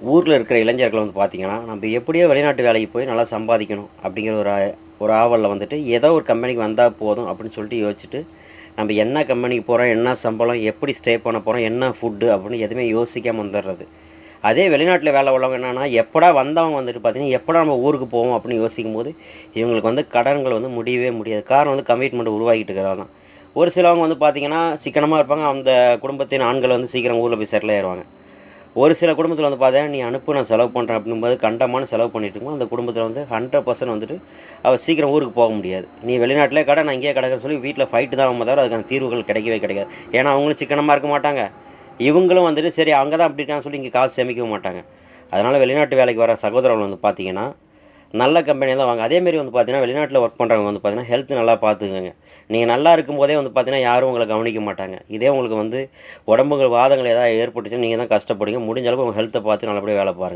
ஊரில் இருக்கிற இளைஞர்கள் வந்து பார்த்திங்கன்னா நம்ம எப்படியோ வெளிநாட்டு வேலைக்கு போய் நல்லா சம்பாதிக்கணும் அப்படிங்கிற ஒரு ஆ- ஒரு ஆவலில் வந்துட்டு ஏதோ ஒரு கம்பெனிக்கு வந்தால் போதும் அப்படின்னு சொல்லிட்டு யோசிச்சுட்டு நம்ம என்ன கம்பெனிக்கு போகிறோம் என்ன சம்பளம் எப்படி ஸ்டே பண்ண போகிறோம் என்ன ஃபுட்டு அப்படின்னு எதுவுமே யோசிக்காமல் வந்துடுறது. அதே வெளிநாட்டில் வேலை உள்ளவங்க என்னென்னா எப்படா வந்தவங்க வந்துட்டு பார்த்தீங்கன்னா எப்படா நம்ம ஊருக்கு போவோம் அப்படின்னு யோசிக்கும் போது இவங்களுக்கு வந்து கடன்கள் வந்து முடியவே முடியாது. காரணம் வந்து கமிட்மெண்ட் உருவாக்கிட்டு இருக்கிறதா தான். ஒரு சிலவங்க வந்து பார்த்திங்கன்னா சிக்கனமாக இருப்பாங்க. அந்த குடும்பத்தின் ஆண்கள் வந்து சீக்கிரம் ஊரில் போய் செட்டில் ஆயிடுவாங்க ஒரு சில குடும்பத்தில் வந்து பார்த்தீங்கன்னா நீ அனுப்பு நான் செலவு பண்ணுறேன் அப்படிங்கும்போது கண்டமான செலவு பண்ணிட்டு அந்த குடும்பத்தில் வந்து ஹண்ட்ரட் பர்சன்ட் வந்துட்டு அவள் சீக்கிரம் ஊருக்கு போக முடியாது. நீ வெளிநாட்டிலே கடை நான் இங்கேயே கிடக்குன்னு சொல்லி வீட்டில் ஃபைட்டு தான் ஆகும் தவிர அதுக்கான தீர்வுகள் கிடைக்கவே கிடைக்காது. ஏன்னா அவங்களும் சிக்கனமாக இருக்க மாட்டாங்க. இவங்களும் வந்துட்டு சரி அங்கே தான் அப்படி இருக்கான்னு சொல்லி இங்கே காசு சேமிக்கவும் மாட்டாங்க. அதனால் வெளிநாட்டு வேலைக்கு வர சகோதரர்கள் வந்து பார்த்தீங்கன்னா நல்ல கம்பெனியாக தான் வாங்க. அதேமாரி வந்து பார்த்தீங்கன்னா வெளிநாட்டில் ஒர்க் பண்ணுறவங்க வந்து பார்த்தீங்கன்னா ஹெல்த் நல்லா பார்த்துக்கோங்க. நீங்கள் நல்லா இருக்கும்போதே வந்து பார்த்தீங்கன்னா யாரும் உங்களை கவனிக்க மாட்டாங்க. இதே உங்களுக்கு வந்து உடம்புகள் வாதங்கள் ஏதாவது ஏற்பட்டுச்சுன்னா நீங்கள் தான் கஷ்டப்படுங்க முடிஞ்ச அளவுக்கு உங்கள் ஹெல்த்தை பார்த்து நல்லபடியாக வேலை பாருங்கள்